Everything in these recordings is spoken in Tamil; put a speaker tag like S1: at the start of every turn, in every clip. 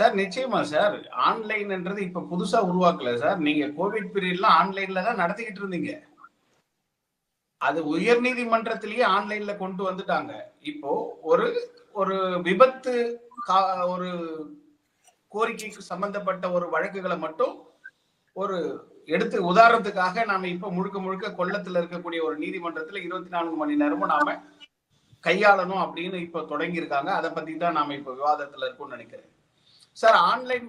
S1: சார் நிச்சயமா சார். ஆன்லைன்ன்றது இப்ப புதுசா உருவாக்கல சார். நீங்க கோவிட் பீரியட்ல ஆன்லைன்ல தான் நடத்திக்கிட்டு இருந்தீங்க. அது உயர் நீதிமன்றத்திலேயே ஆன்லைன்ல கொண்டு வந்துட்டாங்க. இப்போ ஒரு ஒரு விபத்து கா- ஒரு கோரிக்கைக்கு சம்பந்தப்பட்ட ஒரு வழக்குகளை மட்டும் ஒரு எடுத்து உதாரணத்துக்காக நாம இப்ப முழுக்க முழுக்க கொள்ளத்துல இருக்கக்கூடிய ஒரு நீதிமன்றத்துல இருபத்தி நான்கு மணி நேரமும் நாம கையாளணும் அப்படின்னு இப்ப தொடங்கி இருக்காங்க அதை பத்தி தான் நாம இப்ப விவாதத்துல இருக்கோம்னு நினைக்கிறேன். சார் ஆன்லைன்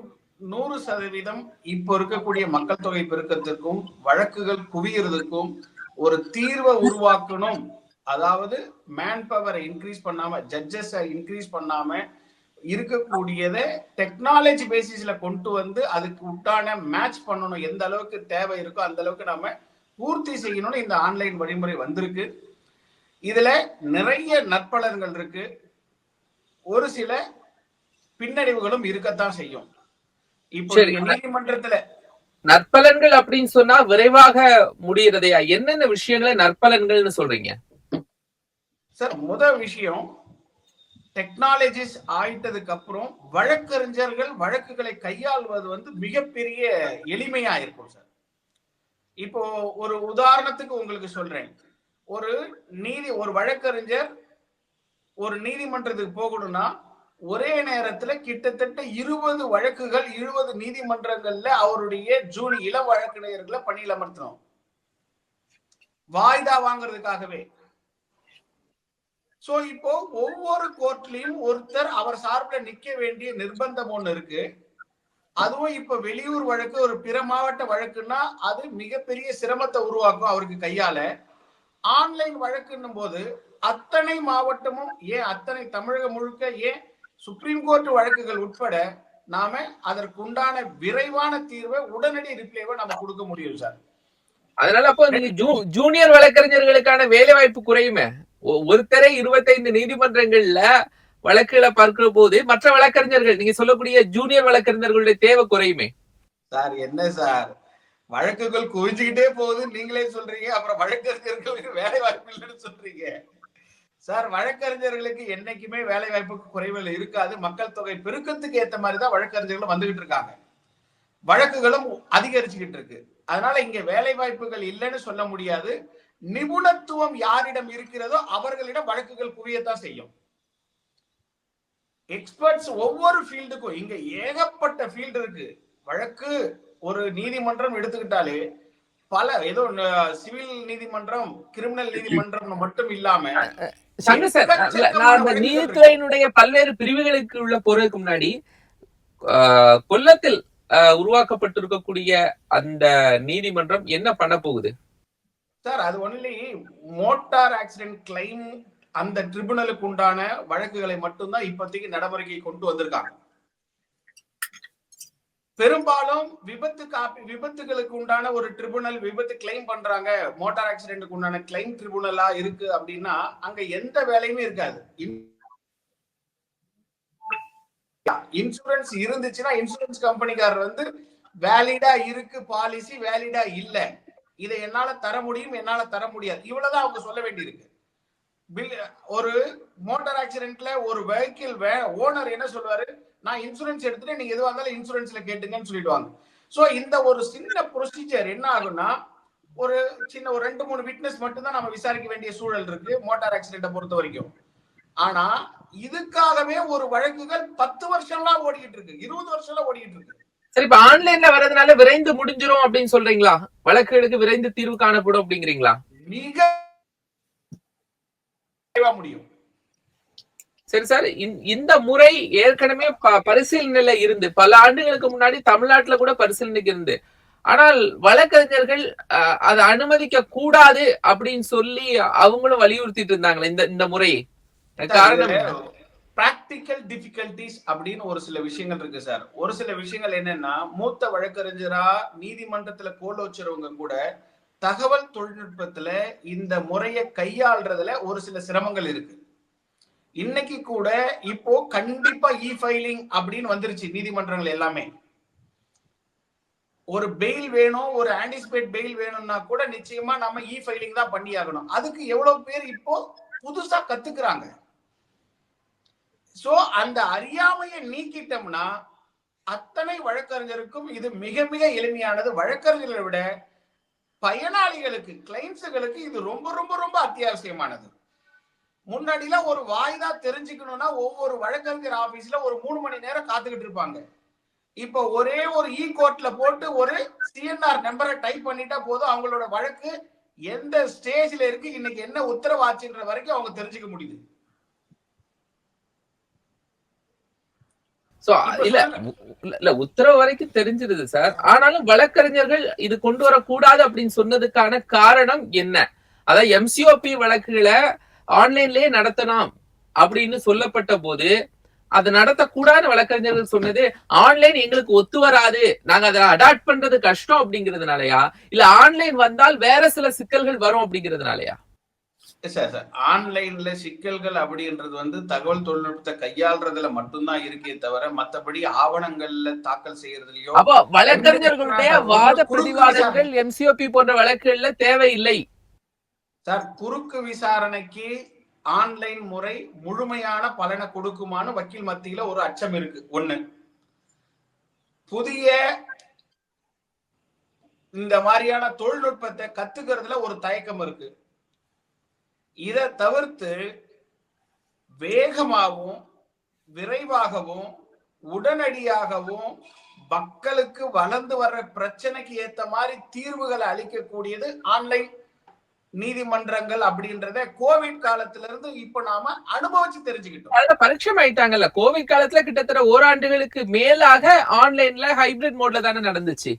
S1: நூறு சதவீதம் இப்போ இருக்கக்கூடிய மக்கள் தொகை பெருக்கத்திற்கும் வழக்குகள் குவியறதுக்கும் ஒரு தீர்வை உருவாக்கணும். அதாவது மேன் பவரை இன்க்ரீஸ் பண்ணாம ஜட்ஜஸ் இன்க்ரீஸ் பண்ணாம இருக்கக்கூடியதை டெக்னாலஜி பேசிஸ்ல கொண்டு வந்து அதுக்கு உட்டான மேட்ச் பண்ணணும். எந்த அளவுக்கு தேவை இருக்கோ அந்த அளவுக்கு நாம பூர்த்தி செய்யணும்னு இந்த ஆன்லைன் வழிமுறை வந்திருக்கு. இதுல நிறைய நற்பலன்கள் இருக்கு. ஒரு சில பின்னடைவுகளும் இருக்கத்தான் செய்யும். இப்போ நீதிமன்றத்துல
S2: நற்பலன்கள் அப்படின்னு சொன்னா விரைவாக முடியறதையா என்னென்ன விஷயங்களை நற்பலன்கள்னு சொல்றீங்க?
S1: சார் முதல் விஷயம் டெக்னாலஜிஸ் ஆயிட்டதுக்கு அப்புறம் வழக்கறிஞர்கள் வழக்குகளை கையாள்வது வந்து மிகப்பெரிய எளிமையா இருக்கும் சார். இப்போ ஒரு உதாரணத்துக்கு உங்களுக்கு சொல்றேன். ஒரு நீதி ஒரு வழக்கறிஞர் ஒரு நீதிமன்றத்துக்கு போகணும்னா ஒரே நேரத்துல கிட்டத்தட்ட இருபது வழக்குகள் இருபது நீதிமன்றங்கள்ல அவருடைய ஜூனி இள வழக்கறிஞர்களை பணியில் அமர்த்தணும் வாய்தா வாங்குறதுக்காகவே. சோ இப்போ ஒவ்வொரு கோர்ட்லயும் ஒருத்தர் அவர் சார்பில் நிக்க வேண்டிய நிர்பந்தம் ஒண்ணு இருக்கு. அதுவும் இப்ப வெளியூர் வழக்கு ஒரு பிற மாவட்ட வழக்குன்னா அது மிகப்பெரிய சிரமத்தை உருவாக்கும் அவருக்கு கையால. ஆன்லைன் வழக்குன்னும் போது அத்தனை மாவட்டமும் ஏன் அத்தனை தமிழகம் முழுக்க ஏன் சுப்ரீம் கோர்ட் வழக்குகள் உட்பட நாம அதற்குண்டான விரைவான தீர்வை உடனடி ரிப்ளைவை நம்ம கொடுக்க முடியும் சார்
S2: அதனால அப்போ ஜூனியர் வழக்கறிஞர்களுக்கான வேலை வாய்ப்பு குறையுமே ஒருத்தரே இருபத்தைந்து நீதிமன்றங்கள்ல வழக்குகளை பார்க்கிற போது மற்ற வழக்கறிஞர்கள் நீங்க சொல்லக்கூடிய ஜூனியர் வழக்கறிஞர்களுடைய தேவை குறையுமே?
S1: சார் என்ன சார்? வழக்குகள் குவிஞ்சுக்கிட்டே போகுது நீங்களே சொல்றீங்க அப்புறம் வழக்கறிஞர்களுக்கு வேலை வாய்ப்பு இல்லைன்னு சொல்றீங்க. சார் வழக்கறிஞர்களுக்கு என்னைக்குமே வேலை வாய்ப்புக்கு குறைவுகள் இருக்காது. மக்கள் தொகை பெருக்கத்துக்கு ஏத்த மாதிரி தான் வழக்கறிஞர்களும் வந்துகிட்டு இருக்காங்க. வழக்குகளும் அதிகரிச்சுக்கிட்டு இருக்கு. அதனால இங்க வேலை வாய்ப்புகள் இல்லைன்னு சொல்ல முடியாது. நிபுணத்துவம் யாரிடம் இருக்கிறதோ அவர்களிடம் வழக்குகள் குவியத்தான் செய்யும். எக்ஸ்பர்ட்ஸ் ஒவ்வொரு ஃபீல்டுக்கும் இங்க ஏகப்பட்ட ஃபீல்டு இருக்கு. வழக்கு ஒரு நீதிமன்றம் எடுத்துக்கிட்டாலே பல ஏதோ சிவில் நீதிமன்றம் கிரிமினல் நீதிமன்றம் மட்டும் இல்லாம
S2: சங்க சார் நான் அந்த நீதித்துறையினுடைய பல்வேறு பிரிவுகளுக்கு உள்ள போறதுக்கு முன்னாடி கொல்லத்தில் உருவாக்கப்பட்டிருக்கக்கூடிய அந்த நீதிமன்றம் என்ன பண்ண போகுது?
S1: சார் அது ஒன்லி மோட்டார் ஆக்சிடென்ட் கிளைம் அந்த ட்ரிபுனலுக்கு உண்டான வழக்குகளை மட்டும்தான் இப்போதைக்கு நடைமுறைக்கு கொண்டு வந்திருக்காங்க. பெரும்பாலும் விபத்து காப்பி விபத்துகளுக்கு உண்டான ஒரு ட்ரிபுனல் விபத்து கிளைம் பண்றாங்க. மோட்டார் ஆக்சிடென்ட்டுக்கு உண்டான கிளைம் ட்ரிபுனலா இருக்கு அப்படின்னா அங்க எந்த வேலையுமே இருக்காது. இன்சூரன்ஸ் இருந்துச்சுன்னா இன்சூரன்ஸ் கம்பெனிக்காரர் வந்து வேலிடா இருக்கு பாலிசி வேலிடா இல்ல. இதை என்னால தர முடியும் என்னால தர முடியாது. இவ்வளவுதான் அவங்க சொல்ல வேண்டியிருக்கு. ஒரு மோட்டார் ஆக்சிடென்ட்ல ஒரு வெஹிக்கிள் ஓனர் என்ன சொல்வாரு நான் இன்சூரன்ஸ் எடுத்துட்டு நீங்க எதுவா இருந்தாலும் இன்சூரன்ஸ்ல கேட்டுங்கன்னு சொல்லிடுவாங்க. சோ இந்த ஒரு சின்ன ப்ரொசீஜர் என்ன ஆகும்னா ஒரு சின்ன ஒரு ரெண்டு மூணு விட்னஸ் மட்டும் தான் நம்ம விசாரிக்க வேண்டிய சூழல் இருக்கு மோட்டார் ஆக்சிடென்ட்டை பொறுத்த வரைக்கும். ஆனா இதுக்காகவே ஒரு வழக்குகள் பத்து வருஷம்லாம் ஓடிக்கிட்டு இருக்கு இருபது வருஷம்லாம் ஓடிக்கிட்டு இருக்கு.
S2: சரி இப்ப ஆன்லைன்ல வர்றதுனால விரைந்து முடிஞ்சிரும் அப்படின்னு சொல்றீங்களா? வழக்குகளுக்கு விரைந்து தீர்வு காணப்படும் அப்படிங்கிறீங்களா?
S1: மிக முடியும்.
S2: சரி சார் இந்த- முறை ஏற்கனவே பரிசீலனையில இருந்து பல ஆண்டுகளுக்கு முன்னாடி தமிழ்நாட்டுல கூட பரிசீலனைக்கு இருந்து. ஆனால் வழக்கறிஞர்கள் அதை அனுமதிக்க கூடாது அப்படின்னு சொல்லி அவங்களும் வலியுறுத்திட்டு இருந்தாங்களே இந்த இந்த முறை காரணம்?
S1: பிராக்டிக்கல் டிஃபிகல்டிஸ் அப்படின்னு ஒரு சில விஷயங்கள் இருக்கு சார். ஒரு சில விஷயங்கள் என்னன்னா மூத்த வழக்கறிஞரா நீதிமன்றத்துல கோல் வச்சுறவங்க கூட தகவல் தொழில்நுட்பத்துல இந்த முறையை கையாள்றதுல ஒரு சில சிரமங்கள் இருக்கு. இன்னைக்கு கூட இப்போ கண்டிப்பா இ ஃபைலிங் அப்படின்னு வந்துருச்சு நீதிமன்றங்கள் எல்லாமே. ஒரு பெயில் வேணும் ஒரு ஆன்டிசிபேட் பெயில் வேணும்னா கூட நிச்சயமா நம்ம இ ஃபைலிங் தான் பண்ணி ஆகணும் அதுக்கு எவ்வளவு பேர் இப்போ புதுசா கத்துக்கிறாங்க. சோ அந்த அறியாமையை நீக்கிட்டோம்னா அத்தனை வழக்கறிஞருக்கும் இது மிக மிக எளிமையானது. வழக்கறிஞர்களை விட பயனாளிகளுக்கு கிளைண்ட்ஸுகளுக்கு இது ரொம்ப ரொம்ப ரொம்ப அத்தியாவசியமானது. முன்னாடிலாம் ஒரு வாய்தா தெரிஞ்சுக்கணும்னா ஒவ்வொரு வழக்கறிஞர் ஆபீஸ்ல ஒரு மூணு மணி நேரம் காத்துக்கிட்டு இருப்பாங்க. இப்போ ஒரே ஒரு இ கோர்ட்ல போட்டு ஒரு சிஎன்ஆர் நம்பரை டைப் பண்ணிட்டா போதும். அவங்களோட வழக்கு எந்த ஸ்டேஜ்ல இருக்கு இன்னைக்கு என்ன உத்தரவாச்சுன்ற வரைக்கும் அவங்க தெரிஞ்சுக்க முடியுது.
S2: சோ இல்ல இல்ல உத்தரவு வரைக்கும் தெரிஞ்சிருது சார் ஆனாலும் வழக்கறிஞர்கள் இது கொண்டு வரக்கூடாது அப்படின்னு சொன்னதுக்கான காரணம் என்ன? அதாவது எம்சிஓபி வழக்குகளை ஆன்லைன்லயே நடத்தலாம் அப்படின்னு சொல்லப்பட்ட போது அது நடத்தக்கூடாது வழக்கறிஞர்கள் சொன்னது ஆன்லைன் எங்களுக்கு ஒத்து வராது நாங்க அதை அடாப்ட் பண்றது கஷ்டம் அப்படிங்கிறதுனாலயா இல்ல ஆன்லைன் வந்தால் வேற சில சிக்கல்கள் வரும் அப்படிங்கிறதுனாலயா
S1: சார் சார் ஆன்லைன்ல சிக்கல்கள் அப்படின்றது வந்து தகவல் தொழில்நுட்பத்தை கையாள்றதுல மட்டும்தான் இருக்கே தவிர மத்தபடி ஆவணங்கள்ல தாக்கல் செய்யறதுலயோ
S2: அப்போ வழக்கறிஞர்களுடைய வாத பிரதிவாதங்கள் எம்சிஓபி போன்ற வழக்குகள்ல தேவையில்லை
S1: சார் குறுக்கு விசாரணைக்கு ஆன்லைன் முறை முழுமையான பலனை கொடுக்குமான்னு வக்கீல் மத்தியில ஒரு அச்சம் இருக்கு. ஒண்ணு. புதிய இந்த மாதிரியான தொழில்நுட்பத்தை கத்துக்கிறதுல ஒரு தயக்கம் இருக்கு. இதை தவிர்த்து வேகமாகவும் விரைவாகவும் உடனடியாகவும் மக்களுக்கு வளர்ந்து வர்ற பிரச்சனைக்கு ஏத்த மாதிரி தீர்வுகளை அளிக்கக்கூடியது ஆன்லைன் நீதிமன்றங்கள் அப்படின்றத கோவிட் காலத்துல இருந்து இப்ப நாம அனுபவிச்சு தெரிஞ்சுக்கிட்டோம்.
S2: அதுல பரிட்சம் ஆயிட்டாங்கல்ல. கோவிட் காலத்துல கிட்டத்தட்ட ஓராண்டுகளுக்கு மேலாக ஆன்லைன்ல ஹைபிரிட் மோட்ல தானே நடந்துச்சு.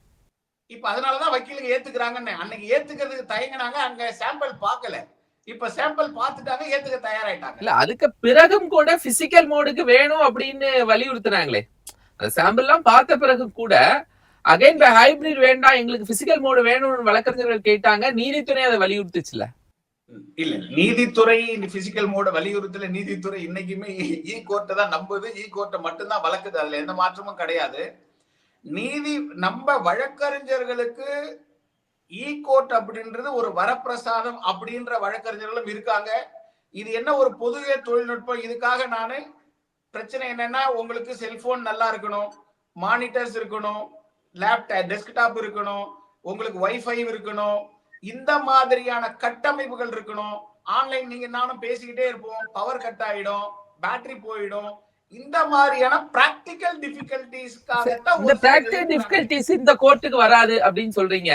S1: இப்ப அதனாலதான் வக்கீலுக்கு ஏத்துக்கிறாங்கன்னு அன்னைக்கு ஏத்துக்கிறதுக்கு தயங்கினாங்க அங்க சாம்பிள் பார்க்கல. இப்ப சாம்பிள் பார்த்துட்டாங்க ஏத்துக்க தயாராயிட்டாங்க.
S2: இல்ல அதுக்கு பிறகும் கூட பிசிக்கல் மோடுக்கு வேணும் அப்படின்னு வலியுறுத்துனாங்களே. அந்த சாம்பிள் எல்லாம் பார்த்த பிறகு கூட அகைன் ஹைபிரிட் வேண்டாம் எங்களுக்கு பிசிக்கல் மோடு வேணும்னு வழக்கறிஞர்கள் கேட்டாங்க. நீதித்துறை அதை வலியுறுத்துச்சுல?
S1: இல்ல நீதித்துறை பிசிக்கல் மோட வலியுறுத்தல. நீதித்துறை இன்னைக்குமே e இ கோர்ட்டை தான் நம்புது. E இ கோர்ட்டை மட்டும்தான் வழக்குது. அதுல எந்த மாற்றமும் கிடையாது. நீதி நம்ம வழக்கறிஞர்களுக்கு e இ கோர்ட் அப்படின்றது ஒரு வரப்பிரசாதம் அப்படின்ற வழக்கறிஞர்களும் இருக்காங்க. இது என்ன ஒரு பொதுவே தொழில்நுட்பம்? இதுக்காக நானு பிரச்சனை என்னன்னா உங்களுக்கு செல்போன் நல்லா இருக்கணும் மானிட்டர்ஸ் இருக்கணும் லேப்டாப் டெஸ்க்டாப் இருக்கணும் உங்களுக்கு வைஃபை இருக்கணும் இந்த மாதிரியான கட்டமைப்புகள் இருக்கணும். ஆன்லைன் நீங்க நானும் பேசிக்கிட்டே இருப்போம் பவர் கட் ஆயிடும் பேட்டரி போயிடும். இந்த மாதிரியான பிராக்டிக்கல் டிஃபிகல்டிஸ்க்காக
S2: இந்த பிராக்டிகல் டிஃபிகல்டிஸ் இந்த கோர்ட்டுக்கு வராது அப்படின்னு சொல்றீங்க.